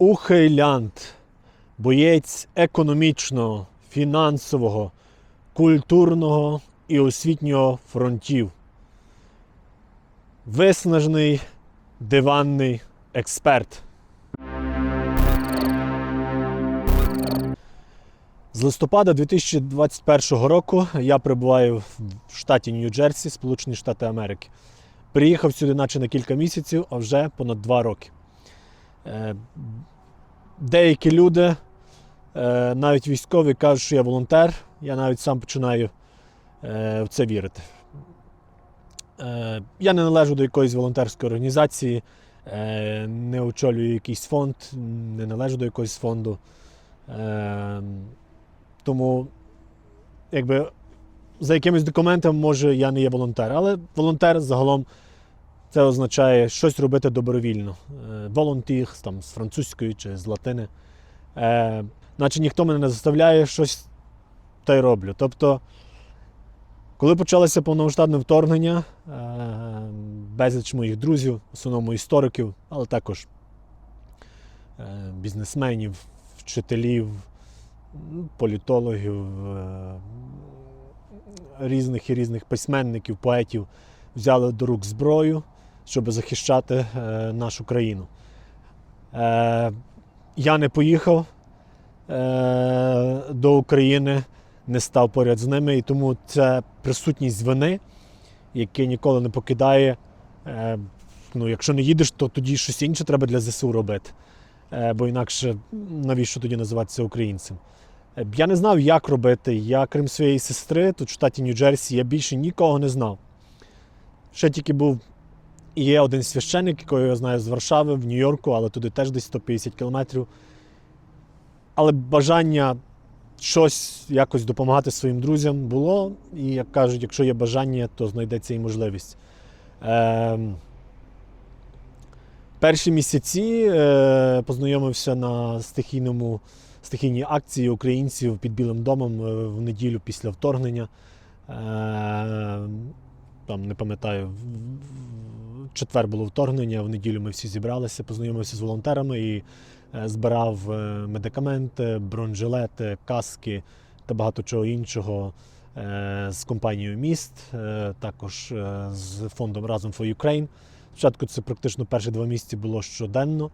ухилянт, боєць економічного, фінансового, культурного і освітнього фронтів. Виснажений диванний експерт. З листопада 2021 року я перебуваю в штаті Нью-Джерсі, Сполучені Штати Америки. Приїхав сюди, наче на кілька місяців, а вже понад два роки. Е, Деякі люди, е, навіть військові, кажуть, що я волонтер. Я навіть сам починаю е, в це вірити. Я не належу до якоїсь волонтерської організації, не очолюю якийсь фонд, не належу до якогось фонду. Тому, якби за якимись документами, може, я не є волонтер, але волонтер загалом це означає щось робити добровільно. Волонтір там, з французької чи з латини. Е, наче ніхто мене не заставляє щось та й роблю. Тобто, коли почалося повномасштабне вторгнення, е, безліч моїх друзів, в основному істориків, але також е, бізнесменів, вчителів, політологів, е, різних і різних письменників, поетів взяли до рук зброю, щоб захищати е, нашу країну. Е, я не поїхав е, до України, не став поряд з ними, і тому це присутність вини, яке ніколи не покидає. Ну, якщо не їдеш, то тоді щось інше треба для ЗСУ робити. Бо інакше навіщо тоді називатися українцем? Я не знав, як робити. Я, крім своєї сестри, тут в штаті Нью-Джерсі, я більше нікого не знав. Ще тільки був і є один священник, якого я знаю з Варшави, в Нью-Йорку, але туди теж десь 150 кілометрів. Але бажання щось якось допомагати своїм друзям було. І як кажуть, якщо є бажання, то знайдеться і можливість. Ем, перші місяці е, познайомився на стихійному, стихійній акції українців під Білим домом е, в неділю після вторгнення. Е, там не пам'ятаю, четвер було вторгнення, в неділю ми всі зібралися, познайомився з волонтерами і е, збирав е, медикаменти, бронежилети, каски та багато чого іншого е, з компанією міст, також з фондом Разом for Ukraine. Спочатку це практично перші два місяці було щоденно,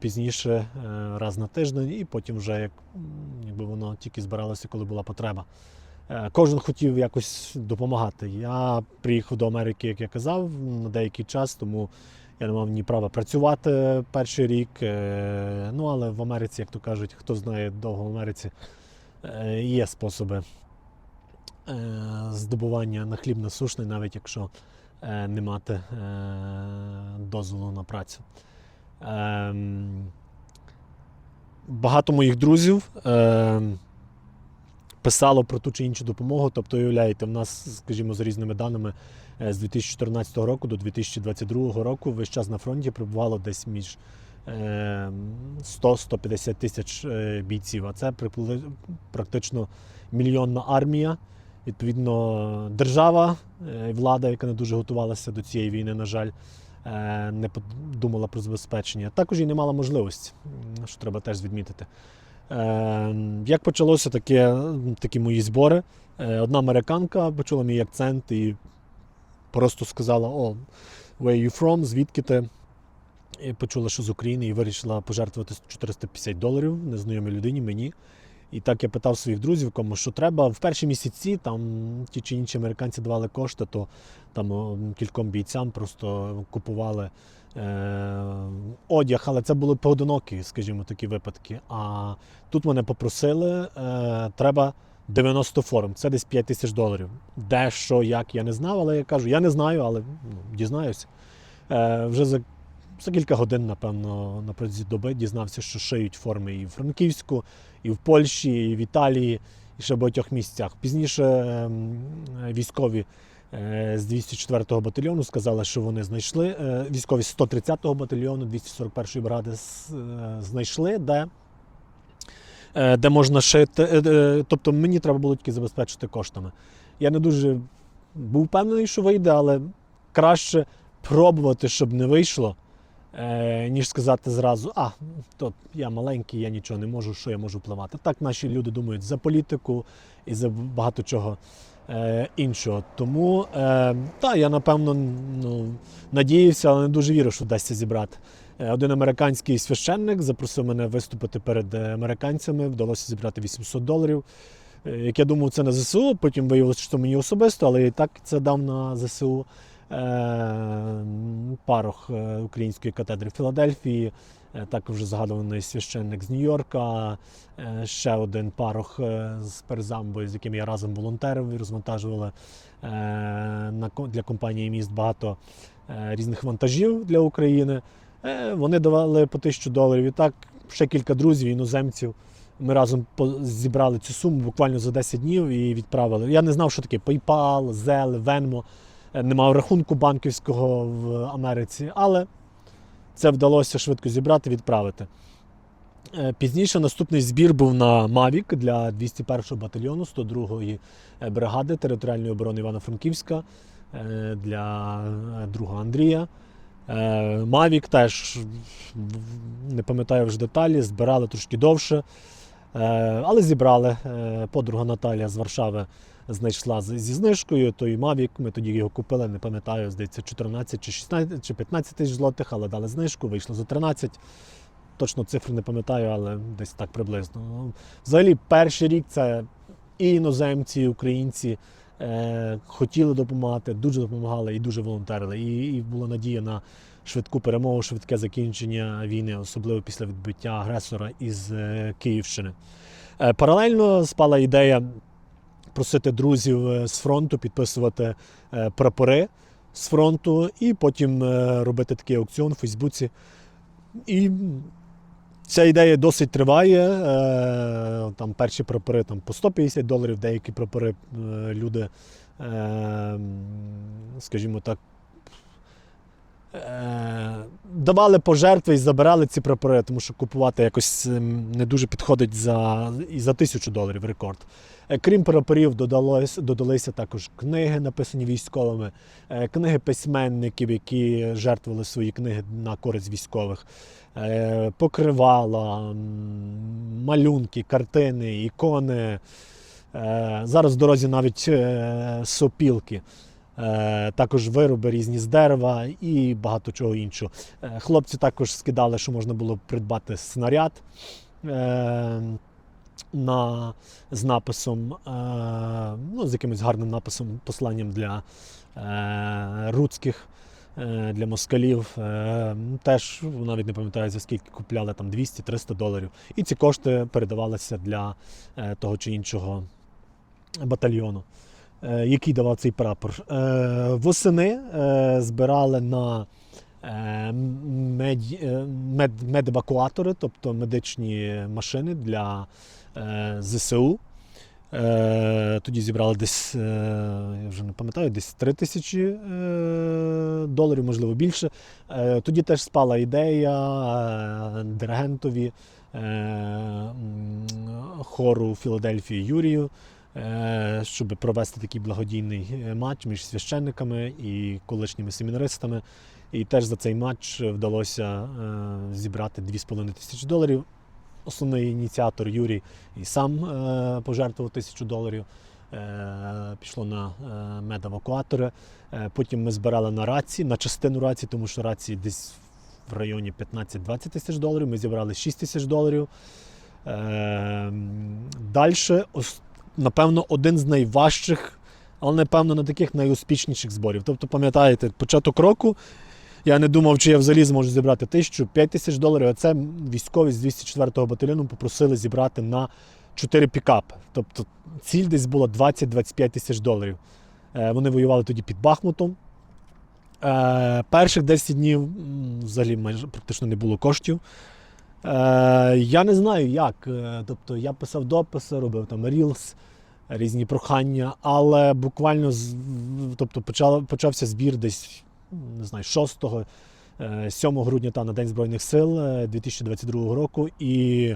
пізніше раз на тиждень, і потім вже як, якби воно тільки збиралося, коли була потреба. Е, Кожен хотів якось допомагати. Я приїхав до Америки, як я казав, на деякий час, тому я не мав ні права працювати перший рік. Е, Ну, але в Америці, як то кажуть, хто знає довго в Америці, е, є способи здобування на хліб насушний, навіть якщо не мати дозволу на працю. Ем, Багато моїх друзів. Ем, писало про ту чи іншу допомогу. Тобто, уявляєте, в нас, скажімо, за різними даними, е, з 2014 року до 2022 року весь час на фронті перебувало десь між е, 100-150 тисяч е, бійців. А це практично мільйонна армія. Відповідно, держава, е, влада, яка не дуже готувалася до цієї війни, на жаль, не подумала про забезпечення. Також і не мала можливості, що треба теж відмітити. Е, Як почалося таке, такі мої збори? Е, Одна американка почула мій акцент і просто сказала: О, where you from? Звідки ти? І почула, що з України, і вирішила пожертвувати 450 доларів незнайомій людині мені. І так я питав своїх друзів, кому що треба. В перші місяці там ті чи інші американці давали кошти, то там кільком бійцям просто купували одяг, але це були поодинокі, скажімо, такі випадки. А тут мене попросили, е, треба 90 форм, це десь 5 тисяч доларів. Де, що, як, я не знав, але я кажу, я не знаю, але ну, дізнаюся. Е, вже за, за кілька годин, напевно, на доби дізнався, що шиють форми і в Франківську, і в Польщі, і в Італії, і ще в багатьох місцях. Пізніше ем, військові е, з 204-го батальйону сказали, що вони знайшли е, військові 130-го батальйону 241-ї бригади е, знайшли, де, е, де можна шити. е, е, Тобто мені треба було тільки забезпечити коштами. Я не дуже був впевнений, що вийде, але краще пробувати, щоб не вийшло, е, ніж сказати зразу, а, то я маленький, я нічого не можу, що я можу впливати. Так наші люди думають за політику і за багато чого е, іншого. Тому е, та, я напевно ну, надіявся, але не дуже вірю, що вдасться зібрати. Е, Один американський священник запросив мене виступити перед е, американцями. Вдалося зібрати 800 доларів. Е, Як я думав, це на ЗСУ. Потім виявилося, що мені особисто, але і так це дав на ЗСУ е, парох української катедри Філадельфії. Е, Також згадуваний священник з Нью-Йорка, е, ще один парох е, з Перзамбою, з яким я разом волонтерив і розвантажували для компанії міст багато різних вантажів для України. Вони давали по тисячу доларів. І так ще кілька друзів, іноземців. Ми разом зібрали цю суму буквально за 10 днів і відправили. Я не знав, що таке PayPal, Zelle, Venmo. Не мав рахунку банківського в Америці, але це вдалося швидко зібрати, відправити. Е, Пізніше наступний збір був на Mavic для 201-го батальйону 102-ї бригади територіальної оборони Івано-Франківська е, для е, друга Андрія. Е, Mavic теж не пам'ятаю вже деталі, збирали трошки довше, Е, але зібрали. Е, Подруга Наталія з Варшави знайшла зі знижкою той Mavic. Ми тоді його купили, не пам'ятаю, здається, 14 чи 16 чи 15 тисяч злотих, але дали знижку, вийшло за 13. Точно цифру не пам'ятаю, але десь так приблизно. Ну, Взагалі, перший рік це і іноземці, і українці е, хотіли допомагати, дуже допомагали і дуже волонтерили. І, і була надія на швидку перемогу, швидке закінчення війни, особливо після відбиття агресора із е, Київщини. Е, паралельно спала ідея просити друзів е, з фронту підписувати е, прапори з фронту, і потім е, робити такий аукціон у Фейсбуці. І ця ідея досить триває. Там перші прапори там, по 150 доларів, деякі прапори люди, скажімо так, давали пожертви і забирали ці прапори, тому що купувати якось ем, не дуже підходить за, і за тисячу доларів рекорд. Е, Крім прапорів, додалось, додалися також книги, написані військовими, е, книги письменників, які жертвували свої книги на користь військових, е, покривала, малюнки, картини, ікони. Е, Зараз в дорозі навіть е, сопілки. Е, Також вироби різні з дерева і багато чого іншого. Е, Хлопці також скидали, що можна було придбати снаряд е, на, з написом, ну, з якимось гарним написом, посланням для руцьких, для москалів. Теж навіть не пам'ятаю, за скільки купляли там 200-300 доларів. І ці кошти передавалися для того чи іншого батальйону який давав цей прапор. Е, Восени е, збирали на е, мед, е, мед, медевакуатори, тобто медичні машини для е, ЗСУ. Е, Тоді зібрали десь, е, я вже не пам'ятаю, десь 3 тисячі е, доларів, можливо, більше. Е, Тоді теж спала ідея е, диригентові е, хору Філадельфії Юрію е, щоб провести такий благодійний е, матч між священниками і колишніми семінаристами. І теж за цей матч вдалося е, зібрати 2,5 тисячі доларів. Основний ініціатор Юрій і сам е, пожертвував тисячу доларів. Е, пішло на е, медевакуатори. Е, потім ми збирали на рації, на частину рації, тому що рації десь в районі 15-20 тисяч доларів. Ми зібрали 6 тисяч доларів. Е, Далі, напевно, один з найважчих, але напевно не таких найуспішніших зборів. Тобто, пам'ятаєте, початок року я не думав, чи я взагалі зможу зібрати тисячу, 5 тисяч доларів. А це військові з 204-го батальйону попросили зібрати на 4 пікапи. Тобто ціль десь була 20-25 тисяч доларів. Е, Вони воювали тоді під Бахмутом. Е, Перших 10 днів взагалі майже практично не було коштів. Е, я не знаю як. Е, Тобто я писав дописи, робив там рілс, різні прохання, але буквально тобто, почав, почався збір десь не знаю, 6 е, 7 грудня та на День Збройних сил е, 2022 року і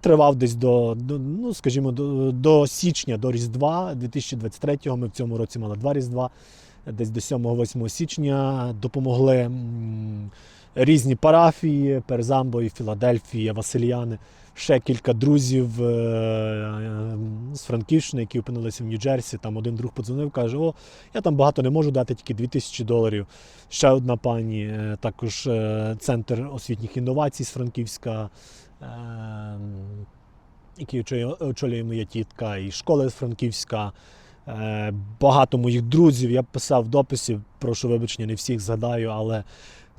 тривав десь до, до ну, скажімо, до, до січня, до Різдва 2023-го. Ми в цьому році мали два Різдва. Десь до 7-8 січня допомогли різні парафії, Перезамбо, Філадельфія, Васильяни, ще кілька друзів е, е, з Франківщини, які опинилися в Нью-Джерсі. Там один друг подзвонив, каже: О, я там багато не можу дати, тільки 2000 доларів. Ще одна пані, е, також центр освітніх інновацій з Франківська. який очолює, моя тітка, і школа з Франківська. Багато моїх друзів. Я писав в дописі, прошу вибачення, не всіх згадаю, але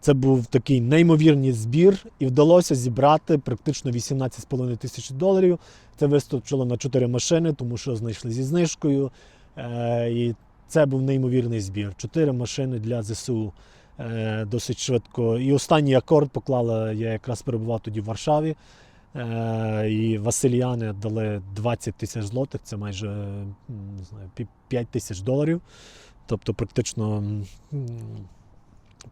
це був такий неймовірний збір, і вдалося зібрати практично 18,5 тисяч доларів. Це вистачило на 4 машини, тому що знайшли зі знижкою. Е, І це був неймовірний збір. Чотири машини для ЗСУ. Е, Досить швидко. І останній акорд поклала, я якраз перебував тоді в Варшаві. Е, І Васильяни дали 20 тисяч злотих, це майже не знаю, 5 тисяч доларів. Тобто практично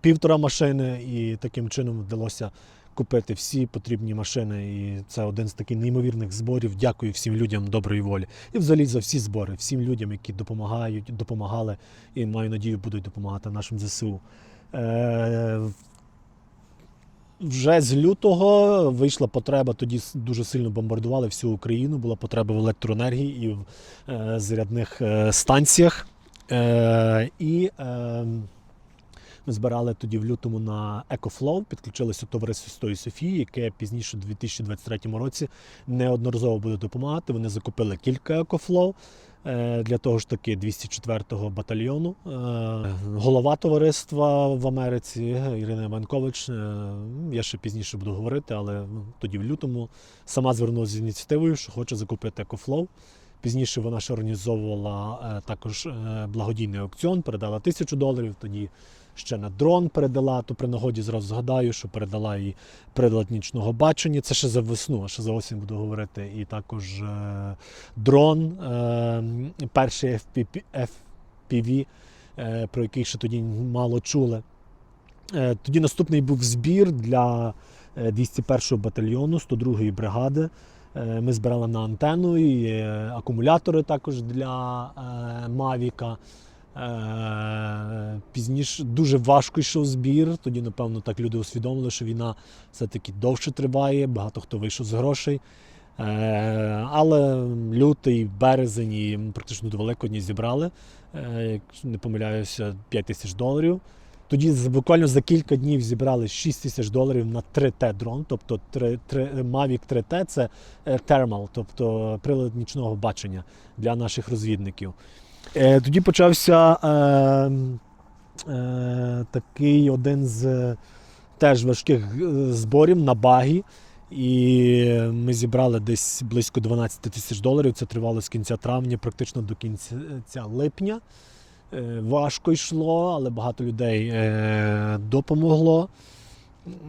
півтора машини, і таким чином вдалося купити всі потрібні машини. І це один з таких неймовірних зборів. Дякую всім людям доброї волі. І взагалі за всі збори, всім людям, які допомагають, допомагали і маю надію, будуть допомагати нашим ЗСУ. Е, вже з лютого вийшла потреба. Тоді дуже сильно бомбардували всю Україну. Була потреба в електроенергії і в е, зарядних е, станціях. Е, і е, ми збирали тоді в лютому на EcoFlow, підключилося товариство Святої Софії, яке пізніше, у 2023 році, неодноразово буде допомагати. Вони закупили кілька EcoFlow е, для того ж таки 204-го батальйону. Е, Голова товариства в Америці Ірина Іванкович. е, Я ще пізніше буду говорити, але тоді в лютому сама звернулася з ініціативою, що хоче закупити EcoFlow. Пізніше вона ще організовувала е, також е, благодійний аукціон, передала тисячу доларів. Тоді ще на дрон передала. То при нагоді зразу згадаю, що передала і прилад нічного бачення. Це ще за весну, а ще за осінь буду говорити. І також е, дрон, перший FPV, про який ще тоді мало чули. Тоді наступний був збір для е, 201-го батальйону 102-ї бригади. Е, Ми збирали на антенну і акумулятори також для е, Мавіка. Е, Пізніше дуже важко йшов збір. Тоді, напевно, так люди усвідомили, що війна все-таки довше триває, багато хто вийшов з грошей. Але лютий, березень і практично до Великодня зібрали, якщо не помиляюся, 5 тисяч доларів. Тоді буквально за кілька днів зібрали 6 тисяч доларів на 3T дрон, тобто 3, 3, Mavic 3T це е, thermal, тобто прилад нічного бачення для наших розвідників. Е, Тоді почався е, е, такий один з теж важких е, зборів на багі. І ми зібрали десь близько 12 тисяч доларів. Це тривало з кінця травня, практично до кінця липня. Е, Важко йшло, але багато людей е, допомогло.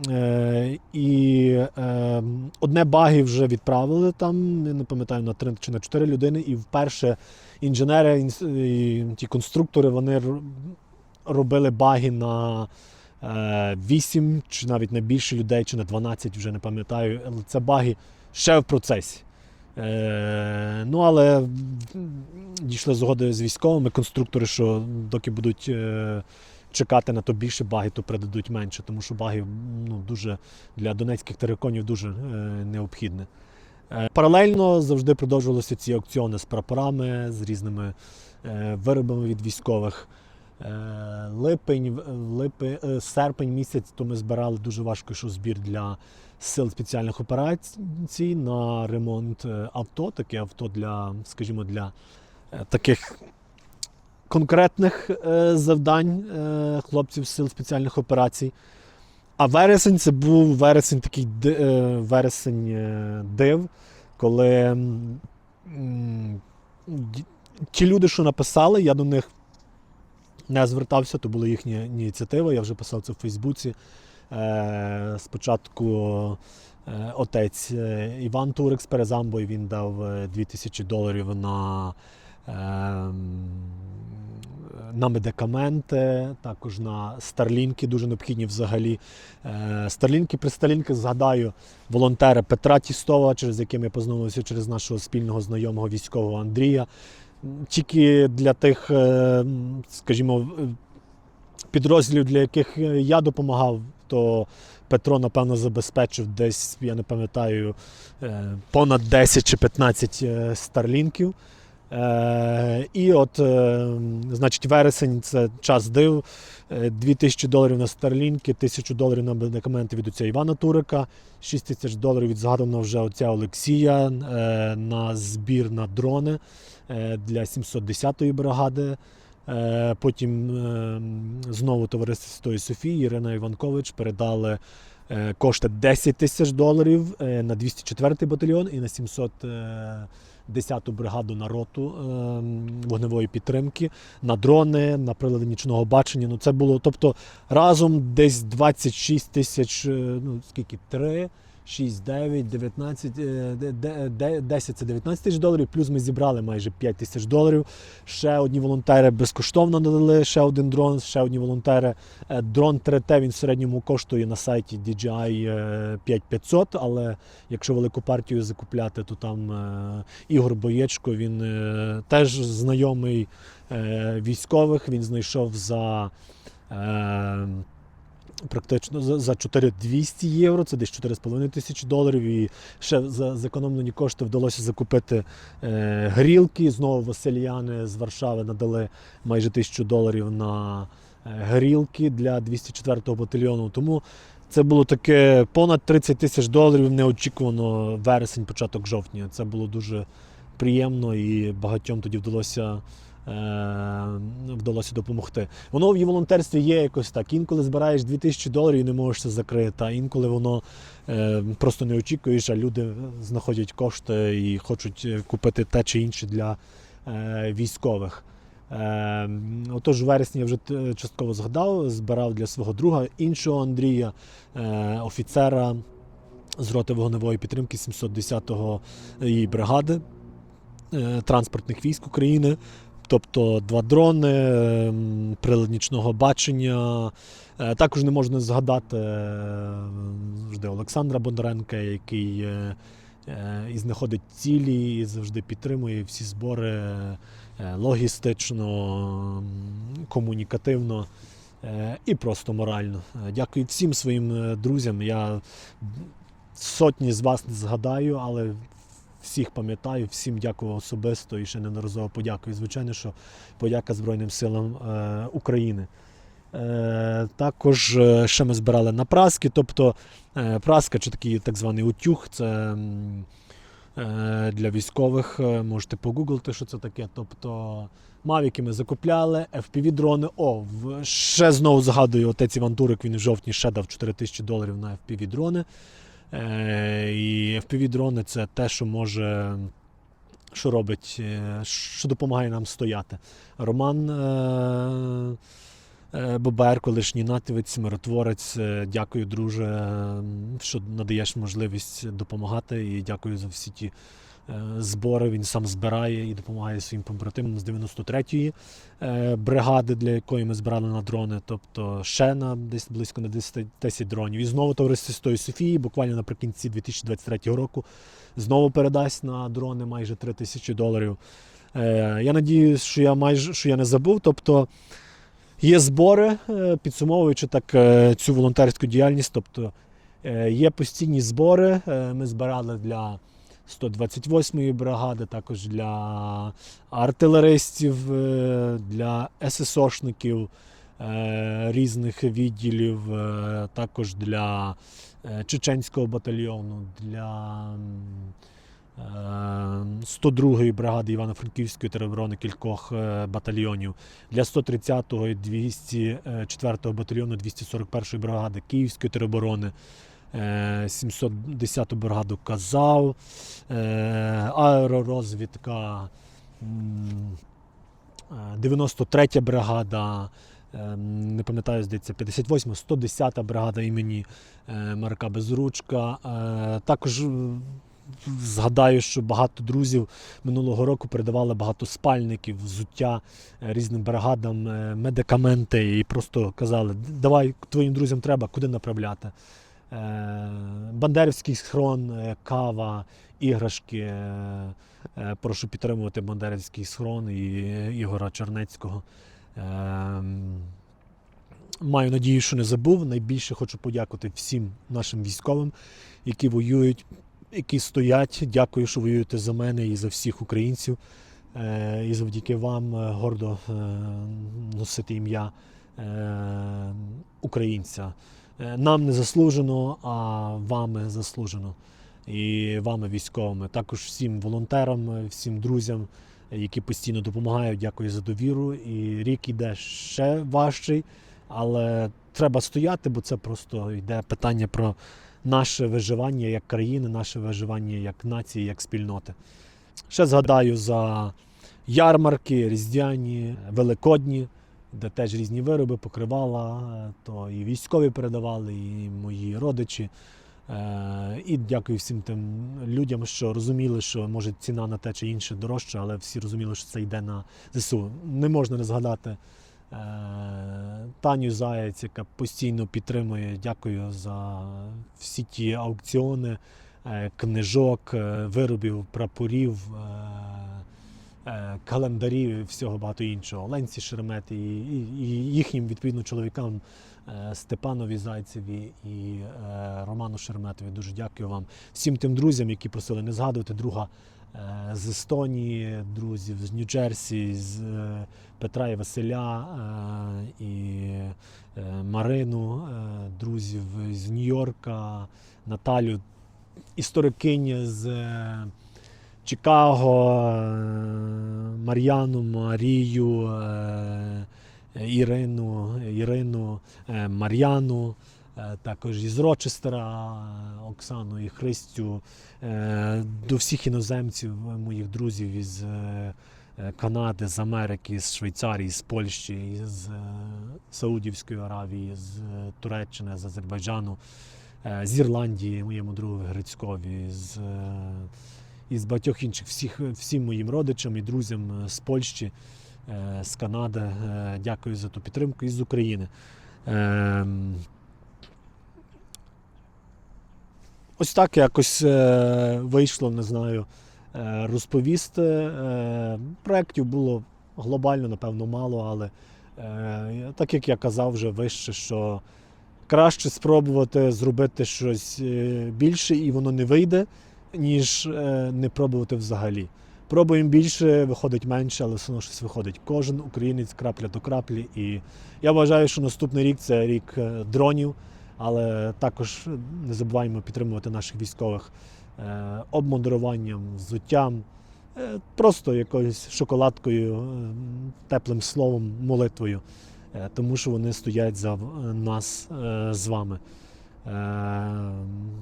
Е, І одне баги вже відправили там, не пам'ятаю, на 3 чи на 4 людини. І вперше інженери, і ті конструктори, вони робили баги на е, 8 чи навіть на більше людей, чи на 12, вже не пам'ятаю. Це баги ще в процесі. Е, ну, але дійшли згоди з військовими конструктори, що доки будуть е, чекати на то більше баги, то передадуть менше, тому що баги ну, дуже для донецьких териконів дуже е, необхідне. Е, Паралельно завжди продовжувалися ці аукціони з прапорами, з різними е, виробами від військових. Е, Липень, е, серпень місяць, то ми збирали дуже важко йшов збір для сил спеціальних операцій на ремонт е, авто, таке авто для, скажімо, для е, таких конкретних е, завдань хлопців сил спеціальних операцій. А вересень це був вересень такий вересень див, коли ті люди, що написали, я до них не звертався, то була їхня ініціатива. Я вже писав це в Фейсбуці. Е, спочатку е, отець е, Іван Турик з Перезамбою він дав е, 2000 доларів на, на медикаменти, також на старлінки, дуже необхідні взагалі. Старлінки при старлінки згадаю волонтера Петра Тістова, через яким я познайомився через нашого спільного знайомого військового Андрія. Тільки для тих, скажімо, підрозділів, для яких я допомагав, то Петро, напевно, забезпечив десь, я не пам'ятаю, е, понад 10 чи 15 е, старлінків. Е, І от, значить, вересень це час див. Е, 2000 доларів на старлінки, 1000 доларів на медикаменти від отця Івана Турика, 6 тисяч доларів від згаданого вже отця Олексія на збір на дрони для 710-ї бригади. Е, Потім е, знову товариство Святої Софії Ірина Іванкович передали е, кошти 10 тисяч доларів е, на 204-й батальйон і на 710-ту бригаду на роту е, вогневої підтримки, на дрони, на прилади нічного бачення. Ну, це було, тобто разом десь 26 тисяч, ну скільки? 3, 6, 9, 19, е, де- де- де- 10 це 19 тисяч доларів, плюс ми зібрали майже 5 тисяч доларів. Ще одні волонтери безкоштовно надали ще один дрон, ще одні волонтери. Е, Дрон 3T він в середньому коштує на сайті DJI е, 5500, але якщо велику партію закупляти, то там е, Ігор Боєчко, він е, теж знайомий е, військових, він знайшов за. Практично за- за 4200 євро, це десь 4,5 тисячі доларів. І ще за зекономлені кошти вдалося закупити е, грілки. Знову Васильяни з Варшави надали майже тисячу доларів на е, грілки для 204-го батальйону. Тому це було таке понад 30 тисяч доларів неочікувано вересень, початок жовтня. Це було дуже приємно і багатьом тоді вдалося. Е, Вдалося допомогти. Воно в волонтерстві є якось так. Інколи збираєш 2000 доларів і не можеш це закрити, а інколи воно е, просто не очікуєш, а люди знаходять кошти і хочуть е, купити те чи інше для військових. Отож, в вересні я вже частково згадав, збирав для свого друга іншого Андрія, офіцера з роти вогневої підтримки 710-го її бригади транспортних військ України. Тобто два дрони, ем, прилад нічного бачення. Е, Також не можна згадати е, завжди Олександра Бондаренка, який е, і знаходить цілі, і завжди підтримує всі збори логістично, комунікативно і просто морально. Дякую всім своїм друзям. Я сотні з вас не згадаю, але всіх пам'ятаю, всім дякую особисто і ще неодноразово подякую. Звичайно, що подяка Збройним силам е, України. Е, також е, ще ми збирали на праски, тобто праска чи такий так званий утюг, це для військових. Можете погуглити, що це таке. Тобто мавіки ми закупляли, FPV-дрони. О, ще знову згадую, отець Іван Турик, він в жовтні ще дав 4 тисячі доларів на FPV-дрони. Е, і FPV-дрони це те, що може, що робить, е, що допомагає нам стояти. Роман е, Бобер, колишній натівець, миротворець. е, Дякую, друже, е, що надаєш можливість допомагати. І дякую за всі ті е, збори. Він сам збирає і допомагає своїм побратимам з 93-ї е, бригади, для якої ми збирали на дрони. Тобто ще на десь близько на 10, 10 дронів. І знову товариство Святої Софії, буквально наприкінці 2023 року, знову передасть на дрони майже 3 тисячі доларів. Е, Я надіюсь, що я майже що я не забув. Тобто є збори, е, підсумовуючи так е, цю волонтерську діяльність. Тобто е, є постійні збори. Ми збирали для 128-ї бригади, також для артилеристів, для ССОшників різних відділів, також для чеченського батальйону, для 102-ї бригади Івано-Франківської тероборони кількох е, батальйонів, для 130-го і 204-го батальйону 241-ї бригади Київської тероборони. е, 710-ту бригаду Казав, е, аеророзвідка, е, 93-я бригада, е, не пам'ятаю, здається, 58-ма, 110-та бригада імені е, Марка Безручка. Е, Також е, згадаю, що багато друзів минулого року передавали багато спальників, взуття е, різним бригадам, е, медикаменти і просто казали, давай твоїм друзям треба, куди направляти. Е, Бандерівський схрон, кава, іграшки. Прошу підтримувати Бандерівський схрон і Ігора Чернецького. Маю надію, що не забув. Найбільше хочу подякувати всім нашим військовим, які воюють, які стоять. Дякую, що воюєте за мене і за всіх українців. Е, І завдяки вам е, гордо е, носити ім'я українця. Нам не заслужено, а вами заслужено. І вами військовими. Також всім волонтерам, всім друзям, які постійно допомагають. Дякую за довіру. І рік іде ще важчий, але треба стояти, бо це просто йде питання про наше виживання як країни, наше виживання як нації, як спільноти. Ще згадаю за ярмарки, різдвяні, великодні, де теж різні вироби, покривала, то і військові передавали, і мої родичі. Е, І дякую всім тим людям, що розуміли, що може ціна на те чи інше дорожча, але всі розуміли, що це йде на ЗСУ. Не можна не згадати Таню Заєць, яка постійно підтримує. Дякую за всі ті аукціони, е, книжок, е, виробів, прапорів. е, е, Календарів і всього багато іншого. Ленці Шеремети і, їхнім відповідно чоловікам е, Степанові Зайцеві і е, Роману Шереметові. Дуже дякую вам. Всім тим друзям, які просили не згадувати друга е, з Естонії, друзів з Нью-Джерсі, з е, Петра і Василя е, і е, Марину, е, друзів з Нью-Йорка, Наталю, історикиня з. е, Чикаго, е, Мар'яну, Марію, е, Ірину, Ірину, е, Мар'яну, е, також із Рочестера, е, Оксану і Христю, е, до всіх іноземців, е, моїх друзів із е, е, Канади, з Америки, з Швейцарії, з Польщі, з е, Саудівської Аравії, з е, Туреччини, з Азербайджану, е, з Ірландії, моєму другу Грицькові, з е, і багатьох інших всіх, всім моїм родичам і друзям е, з Польщі, е, з Канади. Е, Дякую за ту підтримку і з України. Ось так якось е, вийшло, не знаю, е, розповісти. Е, Проєктів було глобально, напевно, мало, але так як я казав вже вище, що краще спробувати зробити щось більше, і воно не вийде ніж не пробувати взагалі. Пробуємо більше, виходить менше, але все одно щось виходить. Кожен українець крапля до краплі. І я вважаю, що наступний рік це рік дронів, але також не забуваємо підтримувати наших військових е, обмундируванням, взуттям, е, просто якоюсь шоколадкою, е, теплим словом, молитвою, тому що вони стоять за нас з вами.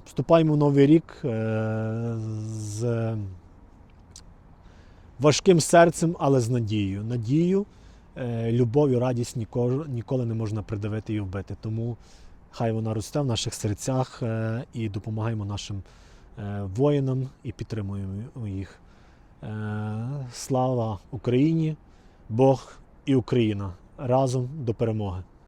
Вступаємо в новий рік з важким серцем, але з надією. Надію, любов'ю, радість ніколи, ніколи не можна придавити і вбити. Тому хай вона росте в наших серцях е, і допомагаємо нашим е, воїнам і підтримуємо їх. Е, Слава Україні, Бог і Україна разом до перемоги.